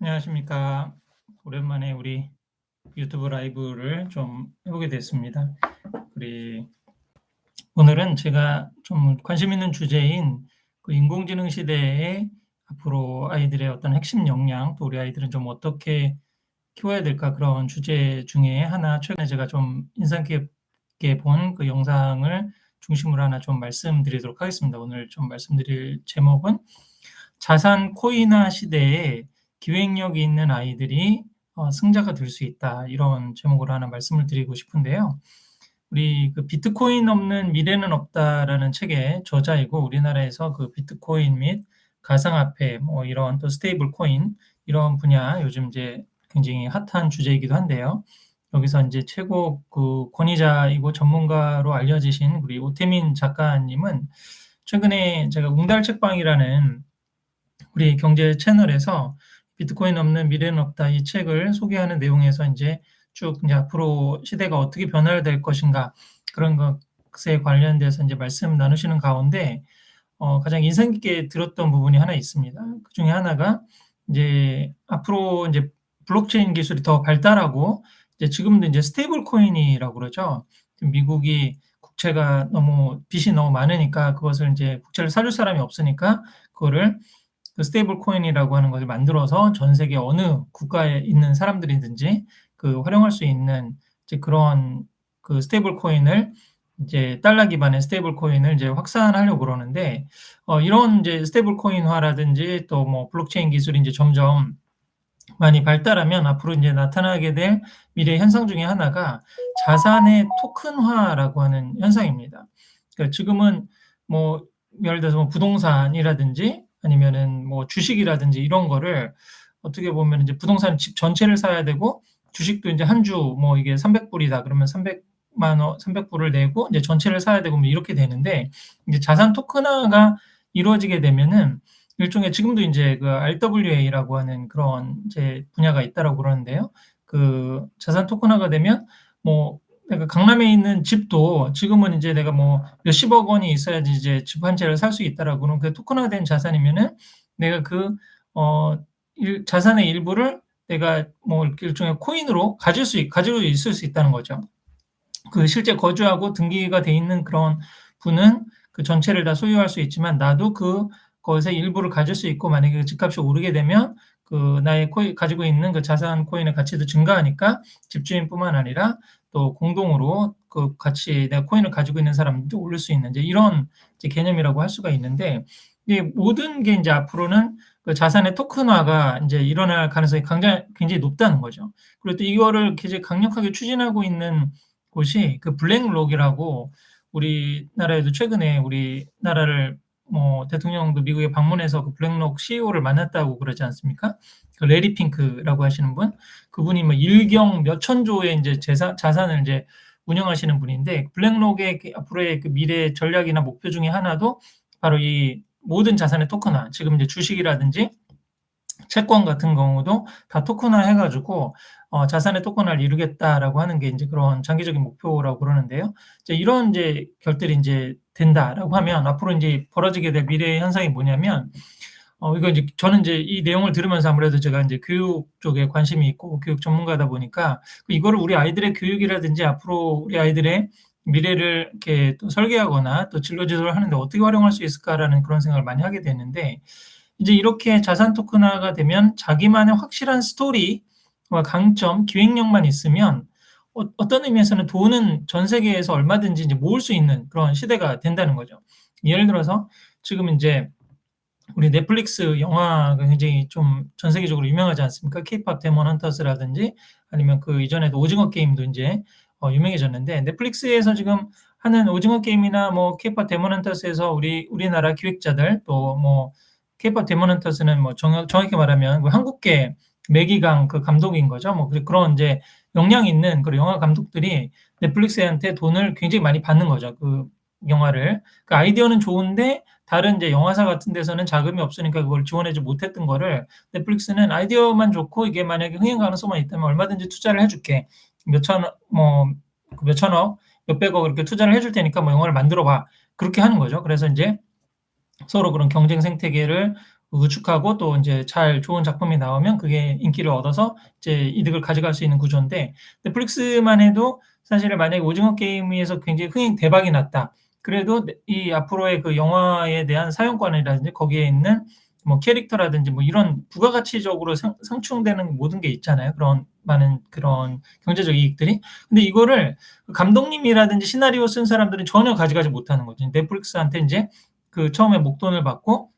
안녕하십니까. 오랜만에 우리 유튜브 라이브를 좀 해보게 됐습니다. 우리 오늘은 제가 좀 관심 있는 주제인 그 인공지능 시대에 앞으로 아이들의 어떤 핵심 역량, 또 우리 아이들은 좀 어떻게 키워야 될까 그런 주제 중에 하나 최근에 제가 좀 인상 깊게 본 그 영상을 중심으로 하나 좀 말씀드리도록 하겠습니다. 오늘 좀 말씀드릴 제목은 자산 코인화 시대에 기획력이 있는 아이들이 어, 승자가 될 수 있다. 이런 제목으로 하나 말씀을 드리고 싶은데요. 우리 그 비트코인 없는 미래는 없다라는 책의 저자이고 우리나라에서 그 비트코인 및 가상화폐 뭐 이런 또 스테이블 코인 이런 분야 요즘 이제 굉장히 핫한 주제이기도 한데요. 여기서 이제 최고 그 권위자이고 전문가로 알려지신 우리 오태민 작가님은 최근에 제가 웅달 책방이라는 우리 경제 채널에서 비트코인 없는 미래는 없다 이 책을 소개하는 내용에서 이제 쭉 이제 앞으로 시대가 어떻게 변화될 것인가 그런 것에 관련돼서 이제 말씀 나누시는 가운데 어, 가장 인상 깊게 들었던 부분이 하나 있습니다. 그 중에 하나가 이제 앞으로 이제 블록체인 기술이 더 발달하고 이제 지금도 이제 스테이블 코인이라고 그러죠. 미국이 국채가 너무 빚이 너무 많으니까 그것을 이제 국채를 사줄 사람이 없으니까 그거를 그 스테이블 코인이라고 하는 것을 만들어서 전 세계 어느 국가에 있는 사람들이든지 그 활용할 수 있는 이제 그런 그 스테이블 코인을 이제 달러 기반의 스테이블 코인을 이제 확산하려고 그러는데 어 이런 이제 스테이블 코인화라든지 또 뭐 블록체인 기술이 이제 점점 많이 발달하면 앞으로 이제 나타나게 될 미래 현상 중에 하나가 자산의 토큰화라고 하는 현상입니다. 그러니까 지금은 뭐 예를 들어서 뭐 부동산이라든지 아니면은 뭐 주식이라든지 이런 거를 어떻게 보면 이제 부동산 집 전체를 사야 되고 주식도 이제 한 주 뭐 이게 300불이다 그러면 300만 원, 300불을 내고 이제 전체를 사야 되고 뭐 이렇게 되는데 이제 자산 토큰화가 이루어지게 되면은 일종의 지금도 이제 그 RWA라고 하는 그런 이제 분야가 있다라고 그러는데요. 그 자산 토큰화가 되면 뭐 내가 강남에 있는 집도 지금은 이제 내가 뭐 몇십억 원이 있어야지 이제 집 한 채를 살 수 있다라고는 그 토큰화된 자산이면은 내가 그 어 자산의 일부를 내가 뭐 일종의 코인으로 가질 수 가지고 있을 수 있다는 거죠. 그 실제 거주하고 등기가 돼 있는 그런 분은 그 전체를 다 소유할 수 있지만 나도 그 것의 일부를 가질 수 있고 만약에 그 집값이 오르게 되면 그 나의 코인 가지고 있는 그 자산 코인의 가치도 증가하니까 집주인뿐만 아니라 또 공동으로 그 같이 내가 코인을 가지고 있는 사람도 올릴 수 있는 이제 이런 이제 개념이라고 할 수가 있는데 이게 모든 게 이제 앞으로는 그 자산의 토큰화가 이제 일어날 가능성이 굉장히, 굉장히 높다는 거죠. 그리고 또 이거를 굉장히 강력하게 추진하고 있는 곳이 그 블랙록이라고 우리나라에도 최근에 우리나라를 뭐 대통령도 미국에 방문해서 그 블랙록 CEO를 만났다고 그러지 않습니까? 그 레리 핑크라고 하시는 분, 그분이 뭐 일경 몇 천 조의 이제 재산, 자산을 이제 운영하시는 분인데 블랙록의 그 앞으로의 그 미래 전략이나 목표 중에 하나도 바로 이 모든 자산의 토큰화, 지금 이제 주식이라든지 채권 같은 경우도 다 토큰화 해가지고 어, 자산의 토큰화를 이루겠다라고 하는 게 이제 그런 장기적인 목표라고 그러는데요. 이제 이런 이제 결들이 이제 된다라고 하면 앞으로 이제 벌어지게 될 미래 현상이 뭐냐면 어, 이거 이제 저는 이제 이 내용을 들으면서 아무래도 제가 이제 교육 쪽에 관심이 있고 교육 전문가다 보니까 이거를 우리 아이들의 교육이라든지 앞으로 우리 아이들의 미래를 이렇게 또 설계하거나 또 진로 지도를 하는데 어떻게 활용할 수 있을까라는 그런 생각을 많이 하게 되는데 이제 이렇게 자산 토큰화가 되면 자기만의 확실한 스토리와 강점, 기획력만 있으면 어, 떤 의미에서는 돈은 전 세계에서 얼마든지 이제 모을 수 있는 그런 시대가 된다는 거죠. 예를 들어서 지금 이제 우리 넷플릭스 영화가 굉장히 좀 전 세계적으로 유명하지 않습니까? 케이팝 데몬 헌터스라든지 아니면 그 이전에도 오징어 게임도 이제 어, 유명해졌는데 넷플릭스에서 지금 하는 오징어 게임이나 뭐 케이팝 데몬 헌터스에서 우리 우리나라 기획자들 또 뭐 케이팝 데몬 헌터스는 뭐 정확, 정확히 말하면 그 한국계 매기강 그 감독인 거죠. 뭐 그런 이제 역량 있는 그런 영화 감독들이 넷플릭스한테 돈을 굉장히 많이 받는 거죠. 그 영화를. 그 아이디어는 좋은데 다른 이제 영화사 같은 데서는 자금이 없으니까 그걸 지원하지 못했던 거를 넷플릭스는 아이디어만 좋고 이게 만약에 흥행 가능성만 있다면 얼마든지 투자를 해줄게. 몇천억, 뭐, 그 몇천억, 몇백억 이렇게 투자를 해줄 테니까 뭐 영화를 만들어 봐. 그렇게 하는 거죠. 그래서 이제 서로 그런 경쟁 생태계를 구축하고 또 인제 잘 좋은 작품이 나오면 그게 인기를 얻어서 이제 이득을 가져갈 수 있는 구조인데 넷플릭스만 해도 사실은 만약에 오징어 게임에서 굉장히 흥행 대박이 났다. 그래도 네이 앞으로의 그 영화에 대한 사용권이라든지 거기에 있는 뭐 캐릭터라든지 뭐 이런 부가가치적으로 상 상충되는 모든 게 있잖아요, 그런 많은 그런 경제적 이익들이. 근데 이거를 그 감독님이라든지 시나리오 쓴 사람들은 전혀 가져가지 못하는 거죠. 넷플릭스한테 인제 그 처음에 목돈을 받고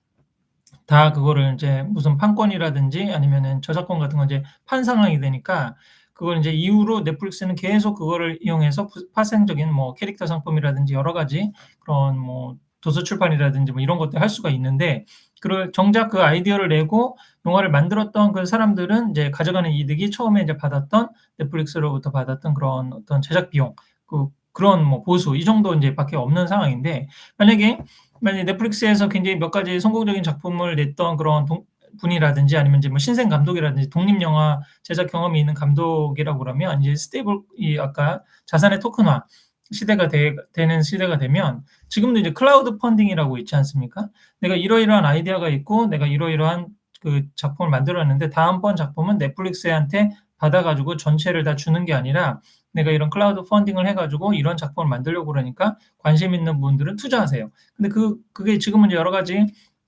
다 그거를 인제 무슨 판권이라든지 아니면은 저작권 같은 거 인제 판 상황이 되니까 그걸 인제 이후로 넷플릭스는 계속 그거를 이용해서 부 파생적인 뭐 캐릭터 상품이라든지 여러 가지 그런 뭐 도서 출판이라든지 뭐 이런 것들 할 수가 있는데 그걸 정작 그 아이디어를 내고 영화를 만들었던 그 사람들은 이제 가져가는 이득이 처음에 이제 받았던 넷플릭스로부터 받았던 그런 어떤 제작 비용 그 그런 뭐 보수 이 정도 인제 밖에 없는 상황인데 만약에, 만약에 넷플릭스에서 굉장히 몇 가지 성공적인 작품을 냈던 그런 동 분이라든지 아니면 이제 뭐 신생 감독이라든지 독립 영화 제작 경험이 있는 감독이라고 그러면 이제 스테이블 이 아까 자산의 토큰화 시대가 되 되는 시대가 되면 지금도 이제 클라우드 펀딩이라고 있지 않습니까? 내가 이러이러한 아이디어가 있고 내가 이러이러한 그 작품을 만들었는데 다음번 작품은 넷플릭스한테 받아 가지고 전체를 다 주는 게 아니라 내가 이런 클라우드 펀딩을 해 가지고 이런 작품을 만들려고 그러니까 관심 있는 분들은 투자하세요. 근데 그 그게 지금은 여러 가지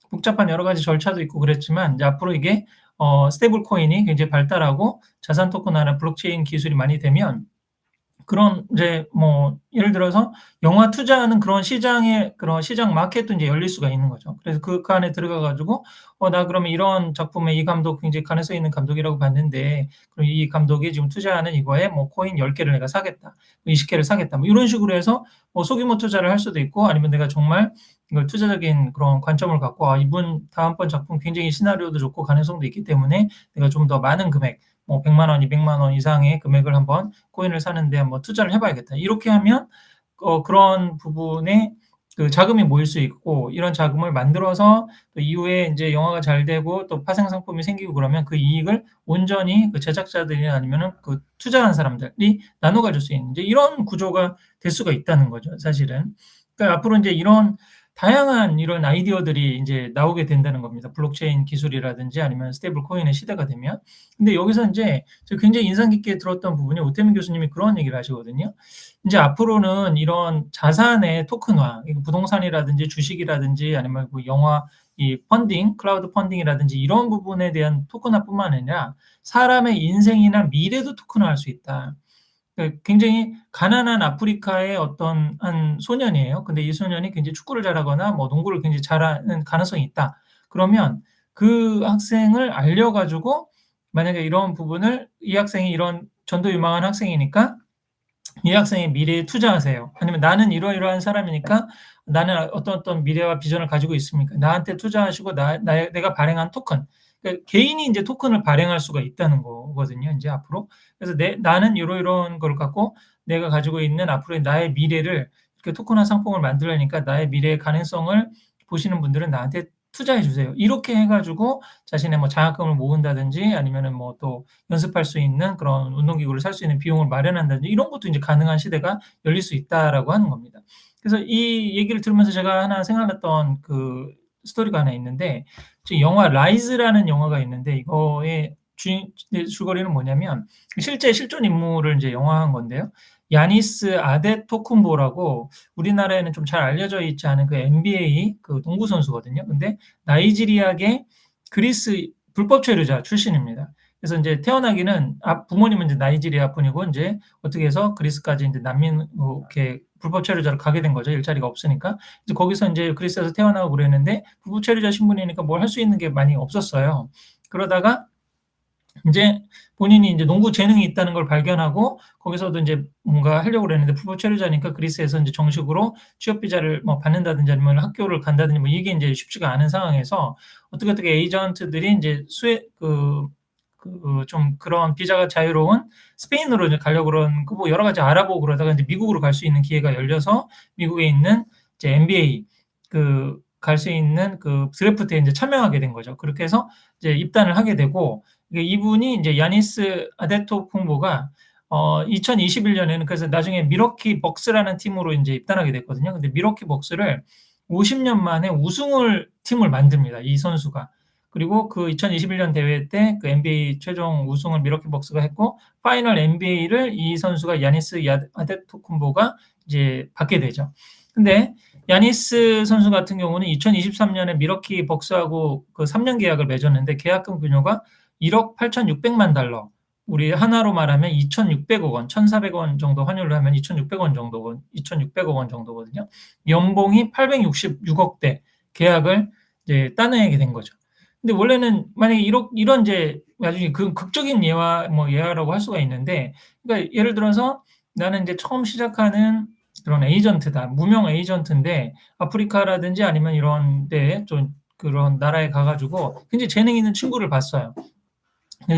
복잡한 여러 가지 절차도 있고 그랬지만 이제 앞으로 이게 어 스테이블 코인이 굉장히 발달하고 자산 토큰화나 블록체인 기술이 많이 되면 그런 이제 뭐 예를 들어서 영화 투자하는 그런 시장의 그런 시장 마켓도 인제 열릴 수가 있는 거죠. 그래서 그그 안에 들어가 가지고 '어 나 그러면 이런 작품에 이 감독 굉장히 가능성 있는 감독이라고 봤는데 그럼 이 감독이 지금 투자하는 이거에 뭐 코인 10 개를 내가 사겠다. 20 개를 사겠다.' 뭐 이런 식으로 해서 뭐 소규모 투자를 할 수도 있고 아니면 내가 정말 이걸 투자적인 그런 관점을 갖고 '아 이분 다음번 작품 굉장히 시나리오도 좋고 가능성도 있기 때문에 내가 좀 더 많은 금액 뭐 1 0 0만 원, 2 0 0만 원 이상의 금액을 한번 코인을 사는 데 한번 투자를 해 봐야겠다.' 이렇게 하면 어 그런 부분에 그 자금이 모일 수 있고 이런 자금을 만들어서 또 이후에 인제 영화가 잘 되고 또 파생 상품이 생기고 그러면 그 이익을 온전히 그 제작자들이나 아니면은 그 투자한 사람들이 나눠 가질 수 있는 이제 이런 구조가 될 수가 있다는 거죠, 사실은. 그러니까 앞으로 인제 이런 다양한 이런 아이디어들이 인제 나오게 된다는 겁니다. 블록체인 기술이라든지 아니면 스테이블 코인의 시대가 되면. 근데 여기서 제가 굉장히 인상 깊게 들었던 부분이 오태민 교수님이 그런 얘기를 하시거든요. 인제 앞으로는 이런 자산의 토큰화, 부동산이라든지 주식이라든지 아니면 뭐 영화 이 펀딩, 클라우드 펀딩이라든지 이런 부분에 대한 토큰화뿐만 아니라 사람의 인생이나 미래도 토큰화할 수 있다. 그 굉장히 가난한 아프리카의 어떤 한 소년이에요. 근데 이 소년이 굉장히 축구를 잘하거나 뭐 농구를 굉장히 잘하는 가능성이 있다. 그러면 그 학생을 알려 가지고 만약에 이런 부분을 이 학생이 이런 전도 유망한 학생이니까 이 학생의 미래에 투자하세요. 아니면 나는 이러이러한 사람이니까 나는 어떤 어떤 미래와 비전을 가지고 있으니까 나한테 투자하시고 나, 나 내가 발행한 토큰 그러니까 개인이 인제 토큰을 발행할 수가 있다는 거거든요, 인제 앞으로. 그래서 내 나는 요러이러한 걸 갖고 내가 가지고 있는 앞으로의 나의 미래를 이렇게 토큰화 상품을 만들려니까 나의 미래의 가능성을 보시는 분들은 나한테 투자해 주세요. 이렇게 해 가지고 자신의 뭐 장학금을 모은다든지 아니면은 뭐 또 연습할 수 있는 그런 운동기구를 살 수 있는 비용을 마련한다든지 이런 것도 인제 가능한 시대가 열릴 수 있다라고 하는 겁니다. 그래서 이 얘기를 들으면서 제가 하나 생각났던 그 스토리가 하나 있는데 영화 라이즈라는 영화가 있는데 이거의 주인 네 줄거리는 뭐냐면 실제 실존 인물을 인제 영화한 건데요. 야니스 아데토쿤보라고 우리나라에는 좀 잘 알려져 있지 않은 그 NBA 그 농구 선수거든요. 근데 나이지리아계 그리스 불법 체류자 출신입니다. 그래서 인제 태어나기는 아 부모님은 인제 나이지리아 분이고 인제 어떻게 해서 그리스까지 인제 난민 뭐 이렇게 불법 체류자로 가게 된 거죠, 일자리가 없으니까. 이제 거기서 인제 그리스에서 태어나고 그랬는데 불법 체류자 신분이니까 뭘 할 수 있는 게 많이 없었어요. 그러다가 인제 본인이 인제 농구 재능이 있다는 걸 발견하고 거기서도 인제 뭔가 하려고 그랬는데 불법 체류자니까 그리스에서 인제 정식으로 취업 비자를 뭐 받는다든지 아니면 학교를 간다든지 뭐 이게 인제 쉽지가 않은 상황에서 어떻게, 어떻게 에이전트들이 인제 수혜 그 그 좀 그런 비자가 자유로운 스페인으로 이제 가려고 그런 그뭐 여러 가지 알아보고 그러다가 인제 미국으로 갈 수 있는 기회가 열려서 미국에 있는 이제 NBA 그 갈 수 있는 그 드래프트에 인제 참여하게 된 거죠. 그렇게 해서 이제 입단을 하게 되고 이분이 인제 야니스 아데토쿤보가 어 2021 년에는 그래서 나중에 밀워키 벅스라는 팀으로 인제 입단하게 됐거든요. 근데 밀워키 벅스를 50년 만에 우승을 팀을 만듭니다, 이 선수가. 그리고 그 2021년 대회 때 그 NBA 최종 우승을 밀워키 벅스가 했고 파이널 MVP를 이 선수가 야니스 야 아데토쿤보가 이제 받게 되죠. 근데 야니스 선수 같은 경우는 2023년에 밀워키 벅스하고 그 3년 계약을 맺었는데 계약금 금요가 1억 8,600만 달러. 우리 하나로 말하면 2,600억 원, 1,400원 정도 환율로 하면 2,600원 정도, 2,600억 원 정도거든요. 연봉이 866억 대 계약을 이제 따내게 된 거죠. 근데 원래는 만약에 이런 이런 이제 나중에 그 극적인 예화 뭐 예화라고 할 수가 있는데 그러니까 예를 들어서 나는 이제 처음 시작하는 그런 에이전트다. 무명 에이전트인데 아프리카라든지 아니면 이런 데좀 그런 나라에 가 가지고 굉장히 재능 있는 친구를 봤어요.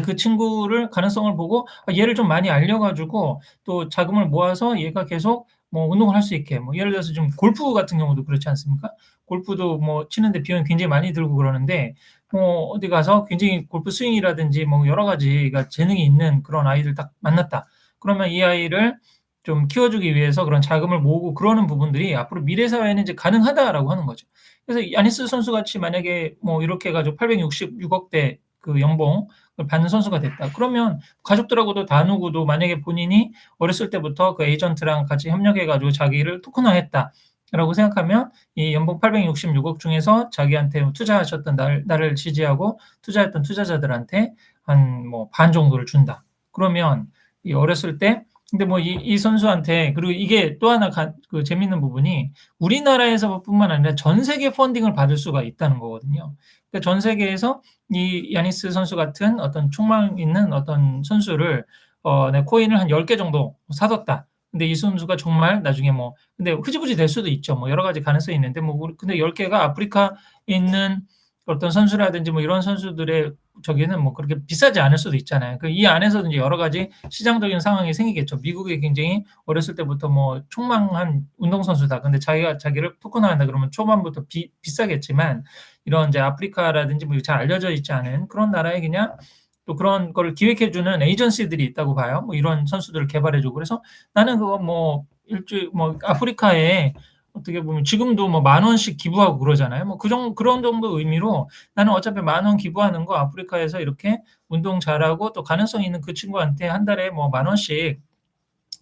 그 친구를 가능성을 보고 아 얘를 좀 많이 알려 가지고 또 자금을 모아서 얘가 계속 뭐 운동을 할 수 있게 뭐 예를 들어서 좀 골프 같은 경우도 그렇지 않습니까? 골프도 뭐 치는데 비용이 굉장히 많이 들고 그러는데 뭐 어디 가서 굉장히 골프 스윙이라든지 뭐 여러 가지가 재능이 있는 그런 아이를 딱 만났다. 그러면 이 아이를 좀 키워주기 위해서 그런 자금을 모으고 그러는 부분들이 앞으로 미래 사회에는 이제 가능하다라고 하는 거죠. 그래서 야니스 선수 같이 만약에 뭐 이렇게 해가지고 866억 대 그 연봉을 받는 선수가 됐다. 그러면 가족들하고도 나누고도 만약에 본인이 어렸을 때부터 그 에이전트랑 같이 협력해가지고 자기를 토큰화했다 라고 생각하면 이 연봉 866억 중에서 자기한테 투자하셨던 날, 나를 지지하고 투자했던 투자자들한테 한 뭐 반 정도를 준다. 그러면 이 어렸을 때 근데 뭐 이 이 선수한테 그리고 이게 또 하나 가, 그 재밌는 부분이 우리나라에서뿐만 아니라 전 세계 펀딩을 받을 수가 있다는 거거든요. 그러니까 전 세계에서 이 야니스 선수 같은 어떤 촉망 있는 어떤 선수를 어, 내 코인을 한 10개 정도 사뒀다. 근데 이 선수가 정말 나중에 뭐 근데 흐지부지 될 수도 있죠. 뭐 여러 가지 가능성이 있는데 뭐 근데 10개가 아프리카에 있는 어떤 선수라든지 뭐 이런 선수들의 저기는 뭐 그렇게 비싸지 않을 수도 있잖아요. 그 이 안에서도 이제 여러 가지 시장적인 상황이 생기겠죠. 미국이 굉장히 어렸을 때부터 뭐 촉망한 운동선수다. 근데 자기가 자기를 토큰화한다 그러면 초반부터 비, 비싸겠지만 이런 이제 아프리카라든지 뭐 잘 알려져 있지 않은 그런 나라에 그냥 또 그런 걸 기획해주는 에이전시들이 있다고 봐요. 뭐 이런 선수들을 개발해주고 그래서 나는 그거 뭐 일주일 뭐 아프리카에 어떻게 보면 지금도 뭐 만 원씩 기부하고 그러잖아요. 뭐 그 정, 그런 정도 의미로 나는 어차피 만 원 기부하는 거 아프리카에서 이렇게 운동 잘하고 또 가능성 있는 그 친구한테 한 달에 뭐 만 원씩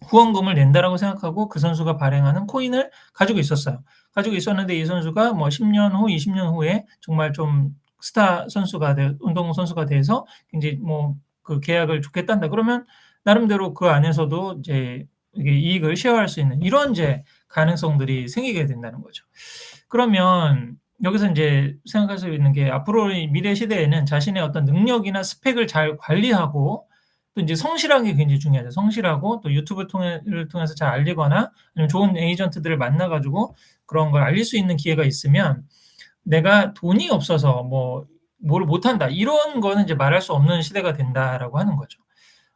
후원금을 낸다라고 생각하고 그 선수가 발행하는 코인을 가지고 있었어요. 가지고 있었는데 이 선수가 뭐 10년 후, 20년 후에 정말 좀 스타 선수가 돼, 운동 선수가 돼서 굉장히 뭐그 계약을 좋게 딴다. 그러면 나름대로 그 안에서도 이제 이익을 쉐어할 수 있는 이런 이제 가능성들이 생기게 된다는 거죠. 그러면 여기서 이제 생각할 수 있는 게 앞으로의 미래 시대에는 자신의 어떤 능력이나 스펙을 잘 관리하고 또 이제 성실한 게 굉장히 중요하죠. 성실하고 또 유튜브 통해를 통해서 잘 알리거나 아니면 좋은 에이전트들을 만나 가지고 그런 걸 알릴 수 있는 기회가 있으면 내가 돈이 없어서 뭐 뭐를 못한다 이런 거는 이제 말할 수 없는 시대가 된다라고 하는 거죠.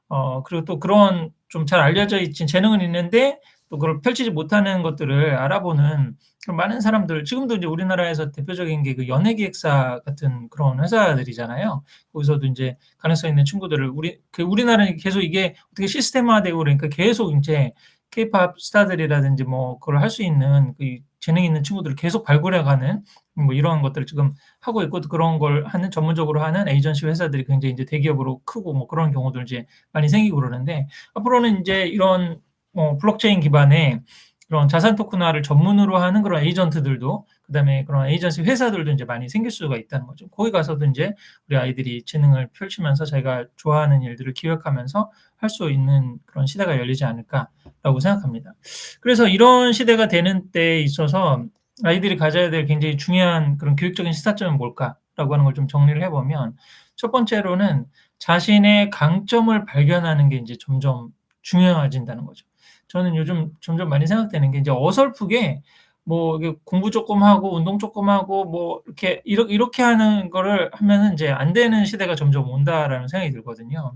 어 그리고 또 그런 좀 잘 알려져 있진 재능은 있는데 또 그걸 펼치지 못하는 것들을 알아보는 많은 사람들 지금도 이제 우리나라에서 대표적인 게 그 연예기획사 같은 그런 회사들이잖아요. 거기서도 이제 가능성 있는 친구들을 우리 그 우리나라는 계속 이게 어떻게 시스템화되고 그러니까 계속 인제 케이팝 스타들이라든지 뭐 그걸 할 수 있는 그 재능 있는 친구들을 계속 발굴해 가는 뭐 이러한 것들을 지금 하고 있고 또 그런 걸 하는 전문적으로 하는 에이전시 회사들이 굉장히 이제 대기업으로 크고 뭐 그런 경우들 이제 많이 생기고 그러는데 앞으로는 인제 이런 뭐 블록체인 기반의 그런 자산 토큰화를 전문으로 하는 그런 에이전트들도 그다음에 그런 에이전시 회사들도 이제 많이 생길 수가 있다는 거죠. 거기 가서도 인제 우리 아이들이 재능을 펼치면서 자기가 좋아하는 일들을 기획하면서 할 수 있는 그런 시대가 열리지 않을까라고 생각합니다. 그래서 이런 시대가 되는 때에 있어서 아이들이 가져야 될 굉장히 중요한 그런 교육적인 시사점은 뭘까라고 하는 걸 좀 정리를 해 보면 첫 번째로는 자신의 강점을 발견하는 게 인제 점점 중요해진다는 거죠. 저는 요즘 점점 많이 생각되는 게 이제 어설프게 뭐 공부 조금 하고 운동 조금 하고 뭐 이렇게 이렇 이렇게 하는 거를 하면은 인제 안 되는 시대가 점점 온다라는 생각이 들거든요.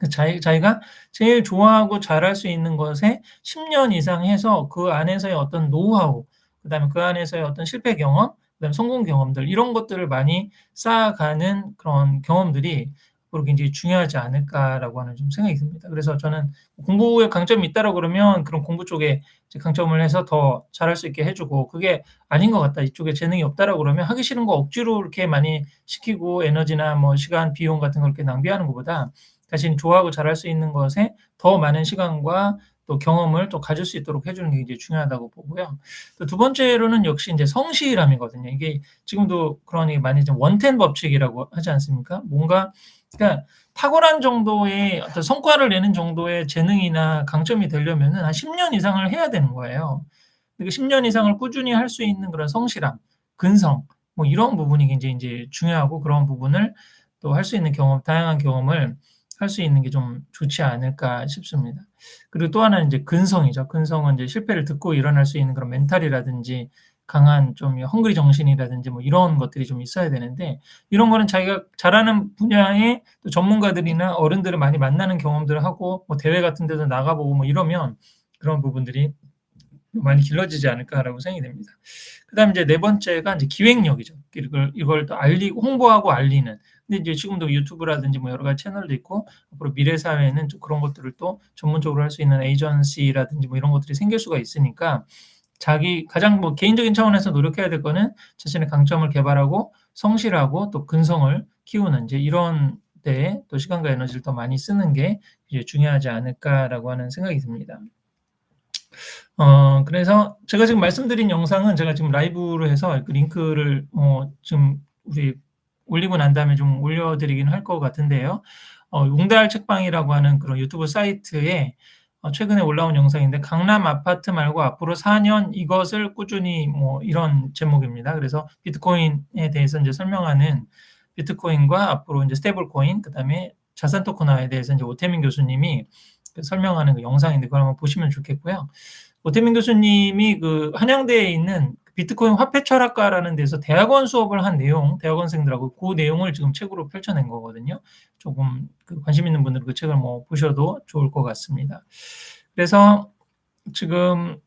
그 자기 자기가 제일 좋아하고 잘할 수 있는 것에 10년 이상 해서 그 안에서의 어떤 노하우, 그 다음에 그 안에서의 어떤 실패 경험, 그 다음에 성공 경험들 이런 것들을 많이 쌓아가는 그런 경험들이 그리고 굉장히 중요하지 않을까라고 하는 좀 생각이 듭니다. 그래서 저는 공부에 강점이 있다라고 그러면 그런 공부 쪽에 이제 강점을 해서 더 잘할 수 있게 해 주고 그게 아닌 것 같다. 이쪽에 재능이 없다라고 그러면 하기 싫은 거 억지로 이렇게 많이 시키고 에너지나 뭐 시간, 비용 같은 걸 이렇게 낭비하는 것보다 자신이 좋아하고 잘할 수 있는 것에 더 많은 시간과 또 경험을 또 가질 수 있도록 해 주는 게 이제 중요하다고 보고요. 또 두 번째로는 역시 인제 성실함이거든요. 이게 지금도 그러니 많이 좀 원텐 법칙이라고 하지 않습니까? 뭔가 그러니까 탁월한 정도의 어떤 성과를 내는 정도의 재능이나 강점이 되려면은 한 10년 이상을 해야 되는 거예요. 그 10년 이상을 꾸준히 할 수 있는 그런 성실함, 근성 뭐 이런 부분이 굉장히 인제 중요하고 그런 부분을 또 할 수 있는 경험 다양한 경험을 할 수 있는 게 좀 좋지 않을까 싶습니다. 그리고 또 하나는 인제 근성이죠. 근성은 이제 실패를 딛고 일어날 수 있는 그런 멘탈이라든지 강한 좀 헝그리 정신이라든지 뭐 이런 것들이 좀 있어야 되는데 이런 거는 자기가 잘하는 분야의 또 전문가들이나 어른들을 많이 만나는 경험들을 하고 뭐 대회 같은 데도 나가 보고 뭐 이러면 그런 부분들이 많이 길러지지 않을까라고 생각이 됩니다. 그다음에 이제 네 번째가 인제 기획력이죠. 이걸 이걸 또 알리고 홍보하고 알리는. 근데 이제 지금도 유튜브라든지 뭐 여러 가지 채널도 있고 앞으로 미래 사회에는 좀 그런 것들을 또 전문적으로 할 수 있는 에이전시라든지 뭐 이런 것들이 생길 수가 있으니까 자기 가장 뭐 개인적인 차원에서 노력해야 될 거는 자신의 강점을 개발하고 성실하고 또 근성을 키우는 이제 이런 데에 또 시간과 에너지를 더 많이 쓰는 게 이제 중요하지 않을까라고 하는 생각이 듭니다. 어 그래서 제가 지금 말씀드린 영상은 제가 지금 라이브로 해서 그 링크를 어 좀 우리 올리고 난 다음에 좀 올려 드리긴 할 것 같은데요. 어 웅달 책방이라고 하는 그런 유튜브 사이트에 어 최근에 올라온 영상인데 "강남 아파트 말고 앞으로 4년 이것을 꾸준히" 뭐 이런 제목입니다. 그래서 비트코인에 대해서 인제 설명하는 비트코인과 앞으로 인제 스테이블 코인 그다음에 자산 토큰화에 대해서 인제 오태민 교수님이 그 설명하는 그 영상인데 그걸 한번 보시면 좋겠고요. 오태민 교수님이 그 한양대에 있는 비트코인 화폐 철학과라는 데서 대학원 수업을 한 내용, 대학원생들하고 그 내용을 지금 책으로 펼쳐낸 거거든요. 조금 그 관심 있는 분들은 그 책을 뭐 보셔도 좋을 것 같습니다. 그래서 지금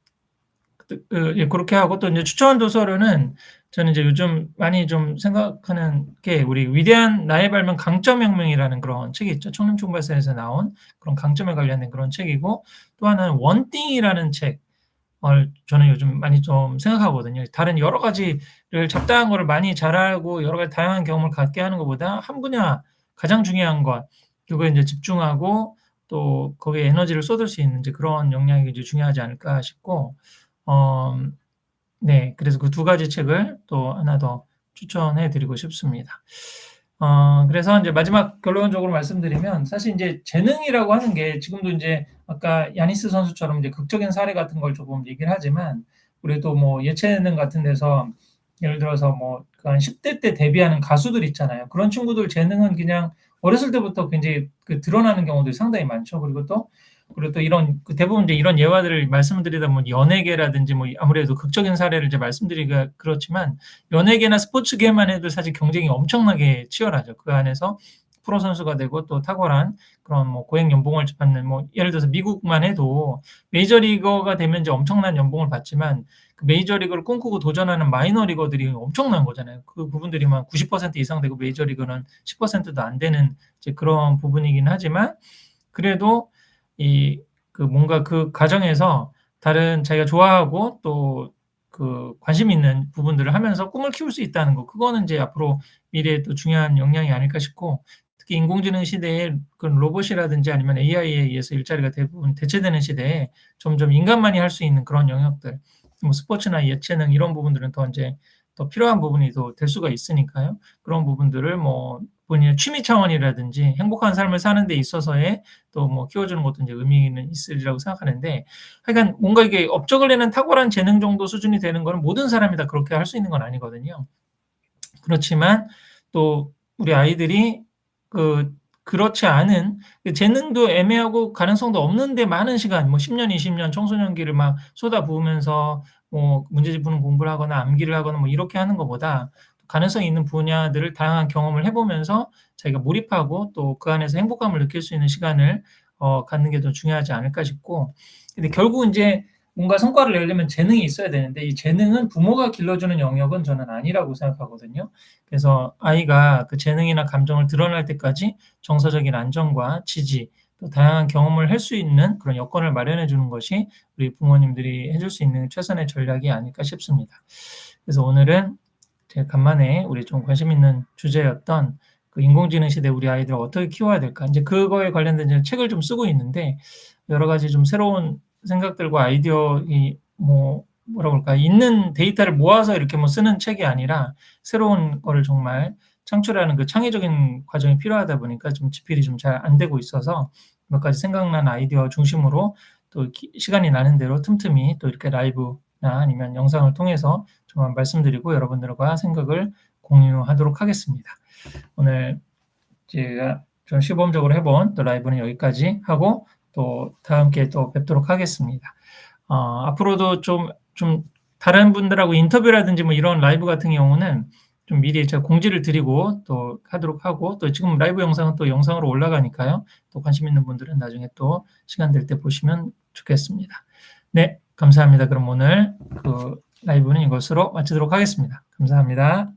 그그예 고렇게 하고 또 인제 추천 도서로는 저는 이제 요즘 많이 좀 생각하는 게 우리 위대한 나의 발명 강점혁명이라는 그런 책이 있죠. 청림총발사에서 나온 그런 강점에 관련된 그런 책이고 또 하나는 원띵이라는 책을 저는 요즘 많이 좀 생각하거든요. 다른 여러 가지를 잡다한 거를 많이 잘하고 여러 가지 다양한 경험을 갖게 하는 것보다 한 분야 가장 중요한 것 그거에 인제 집중하고 또 거기에 에너지를 쏟을 수 있는 이제 그런 역량이 이제 중요하지 않을까 싶고 어 네 그래서 그 두 가지 책을 또 하나 더 추천해 드리고 싶습니다. 어 그래서 인제 마지막 결론적으로 말씀드리면 사실 인제 재능이라고 하는 게 지금도 인제 아까 야니스 선수처럼 이제 극적인 사례 같은 걸 조금 얘기를 하지만 우리도 뭐 예체능 같은 데서 예를 들어서 뭐그한 10대 때 데뷔하는 가수들 있잖아요. 그런 친구들 재능은 그냥 어렸을 때부터 굉장히 그 드러나는 경우들이 상당히 많죠. 그리고 또 그리고 또 이런 그 대부분 이제 이런 예화들을 말씀드리다 보면 연예계라든지 뭐 아무래도 극적인 사례를 이제 말씀드리기가 그렇지만 연예계나 스포츠계만 해도 사실 경쟁이 엄청나게 치열하죠. 그 안에서 프로 선수가 되고 또 탁월한 그런 뭐 고액 연봉을 받는 뭐 예를 들어서 미국만 해도 메이저리거가 되면 이제 엄청난 연봉을 받지만 그 메이저리그를 꿈꾸고 도전하는 마이너리거들이 엄청난 거잖아요. 그 부분들이 막90% 이상 되고 메이저리그는 10%도 안 되는 이제 그런 부분이긴 하지만 그래도 이 그 뭔가 그 과정에서 다른 자기가 좋아하고 또 그 관심 있는 부분들을 하면서 꿈을 키울 수 있다는 거 그거는 인제 앞으로 미래에 또 중요한 역량이 아닐까 싶고 특히 인공지능 시대에 그런 로봇이라든지 아니면 AI에 의해서 일자리가 대부분 대체되는 시대에 점점 인간만이 할 수 있는 그런 영역들 뭐 스포츠나 예체능 이런 부분들은 더 인제 더 필요한 부분이 더 될 수가 있으니까요. 그런 부분들을 뭐 본인의 취미 차원이라든지 행복한 삶을 사는 데 있어서의 또 뭐 키워주는 것도 인제 의미는 있으리라고 생각하는데 하여간 뭔가 이게 업적을 내는 탁월한 재능 정도 수준이 되는 거는 모든 사람이 다 그렇게 할 수 있는 건 아니거든요. 그렇지만 또 우리 아이들이 그 그렇지 않은 그 재능도 애매하고 가능성도 없는데 많은 시간 뭐 10년, 20년 청소년기를 막 쏟아 부으면서 뭐 문제집 푸는 공부를 하거나 암기를 하거나 뭐 이렇게 하는 것보다 가능성이 있는 분야들을 다양한 경험을 해 보면서 자기가 몰입하고 또 그 안에서 행복감을 느낄 수 있는 시간을 어 갖는 게 더 중요하지 않을까 싶고 근데 결국 인제 뭔가 성과를 내려면 재능이 있어야 되는데 이 재능은 부모가 길러주는 영역은 저는 아니라고 생각하거든요. 그래서 아이가 그 재능이나 감정을 드러날 때까지 정서적인 안정과 지지 또 다양한 경험을 할 수 있는 그런 여건을 마련해 주는 것이 우리 부모님들이 해줄 수 있는 최선의 전략이 아닐까 싶습니다. 그래서 오늘은 제가 간만에 우리 좀 관심 있는 주제였던 그 인공지능 시대 우리 아이들을 어떻게 키워야 될까 이제 그거에 관련된 책을 좀 쓰고 있는데 여러 가지 좀 새로운 생각들과 아이디어 이뭐 뭐라 그럴까 있는 데이터를 모아서 이렇게 뭐 쓰는 책이 아니라 새로운 거를 정말 창출하는 그 창의적인 과정이 필요하다 보니까 좀 집필이 좀 잘 안 되고 있어서 몇 가지 생각난 아이디어 중심으로 또 기- 시간이 나는 대로 틈틈이 또 이렇게 라이브나 아니면 영상을 통해서 정말 말씀드리고 여러분들과 생각을 공유하도록 하겠습니다. 오늘 제가 좀 시범적으로 해본 또 라이브는 여기까지 하고 또 다음 기회에 또 뵙도록 하겠습니다. 어, 앞으로도 좀, 좀 다른 분들하고 인터뷰라든지 뭐 이런 라이브 같은 경우는 좀 미리 제가 공지를 드리고 또 하도록 하고 또 지금 라이브 영상은 또 영상으로 올라가니까요. 또 관심 있는 분들은 나중에 또 시간 될 때 보시면 좋겠습니다. 네, 감사합니다. 그럼 오늘 그 라이브는 이것으로 마치도록 하겠습니다. 감사합니다.